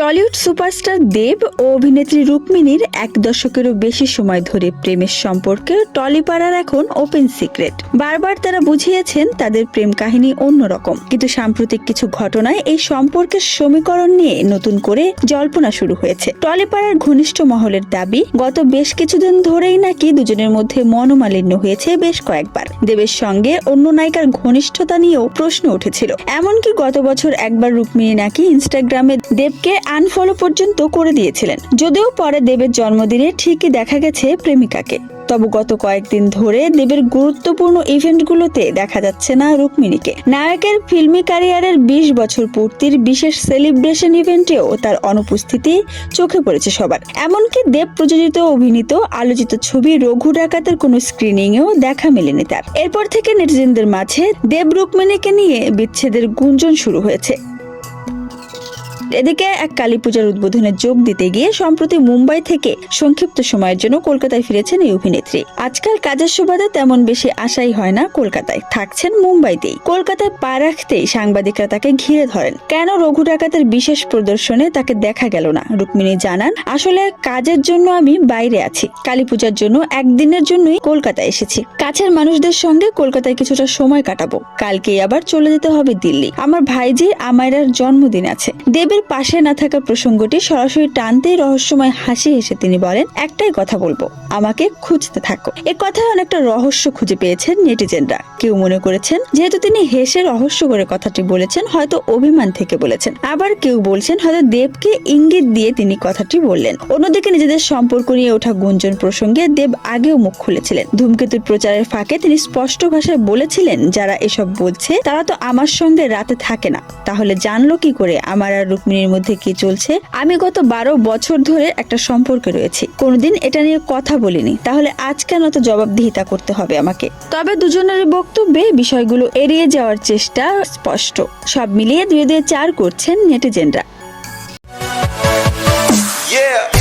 Tollywood superstar দেব ও অভিনেত্রী রুক্মিণীর এক দশকেরও বেশি সময় ধরে প্রেমের সম্পর্কে টলিপাড়ার এখন ওপেন সিক্রেট। বারবার তারা বুঝিয়েছেন তাদের প্রেম কাহিনী অন্যরকম। কিন্তু সাম্প্রতিক কিছু ঘটনায় এই সম্পর্কের সমীকরণ নিয়ে নতুন করে জল্পনা শুরু হয়েছে। টলিপাড়ার ঘনিষ্ঠ মহলের দাবি, গত বেশ কিছুদিন ধরেই নাকি দুজনের মধ্যে মনোমালিন্য হয়েছে বেশ কয়েকবার। দেবের সঙ্গে অন্য নায়িকার ঘনিষ্ঠতা নিয়েও প্রশ্ন উঠেছিল। এমনকি গত বছর একবার রুক্মিণী নাকি ইনস্টাগ্রামে দেবকে আনফলো পর্যন্ত করে দিয়েছিলেন। যদিও পরে দেবের জন্মদিনে ঠিকই দেখা গেছে প্রেমিকাকে। তবে গত কয়েকদিন ধরে দেবের গুরুত্বপূর্ণ ইভেন্টগুলোতে দেখা যাচ্ছে না রুক্মিণীকে। নায়কের ফিল্মি ক্যারিয়ারের বিশ বছর পূর্তির বিশেষ সেলিব্রেশন ইভেন্টেও তার অনুপস্থিতি চোখে পড়েছে সবার। এমনকি দেব প্রযোজিত অভিনীত আলোচিত ছবি রঘু ডাকাতের কোনো স্ক্রিনিংয়েও দেখা মেলেনি তার। এরপর থেকে নেটিজেনদের মাঝে দেব রুক্মিণীকে নিয়ে বিচ্ছেদের গুঞ্জন শুরু হয়েছে। এদিকে এক কালী পূজার উদ্বোধনে যোগ দিতে গিয়ে সম্প্রতি মুম্বাই থেকে সংক্ষিপ্ত সময়ের জন্য কলকাতায় ফিরেছেন এই অভিনেত্রী। আজকাল কাজের সুবাদে তেমন বেশি আশাই হয় না কলকাতায়। থাকছেন মুম্বাইতেই। কলকাতায় পা রাখতেই সাংবাদিকরা তাকে ঘিরে ধরেন। কেন রঘু ডাকাতের বিশেষ প্রদর্শনে তাকে দেখা গেল না? রুক্মিণী জানান, আসলে কাজের জন্য আমি বাইরে আছি। কালী পূজার জন্য একদিনের জন্যই কলকাতায় এসেছি। কাছের মানুষদের সঙ্গে কলকাতায় কিছুটা সময় কাটাবো। কালকেই আবার চলে যেতে হবে দিল্লি। আমার ভাইজির আমায়রার জন্মদিন আছে। দেবের পাশে না থাকা প্রসঙ্গটি সরাসরি টানতেই রহস্যময় হাসি হেসে তিনি বলেন, একটাই কথা বলব, আমাকে খুঁজতে থাকো। এ কথায় অনেকটা রহস্য খুঁজে পেয়েছেন নেটিজেনরা। কেউ মনে করেছেন, যেহেতু তিনি হেসে রহস্য করে কথাটি বলেছেন, হয়তো অভিমান থেকে বলেছেন। আবার কেউ বলছেন, হয়তো দেবকে ইঙ্গিত দিয়ে তিনি কথাটি বললেন। অন্যদিকে নিজেদের সম্পর্ক নিয়ে ওঠা গুঞ্জন প্রসঙ্গে দেব আগেও মুখ খুলেছিলেন। ধূমকেতুর প্রচারের ফাঁকে তিনি স্পষ্ট ভাষায় বলেছিলেন, যারা এসব বলছে, তারা তো আমার সঙ্গে রাতে থাকে না। তাহলে জানলো কি করে, আমার আর রুক্মিণীর মধ্যে কি চলছে? আমি গত বারো বছর ধরে একটা সম্পর্কে রয়েছি। কোনোদিন এটা নিয়ে কথা বলিনি। তাহলে আজ কেন তো জবাবদিহিতা করতে হবে আমাকে? তবে দুজনের বক্তব্যে বিষয়গুলো এড়িয়ে যাওয়ার চেষ্টা স্পষ্ট। সব মিলিয়ে দুই দিয়ে চার করছেন নেটিজেনরা। Yeah.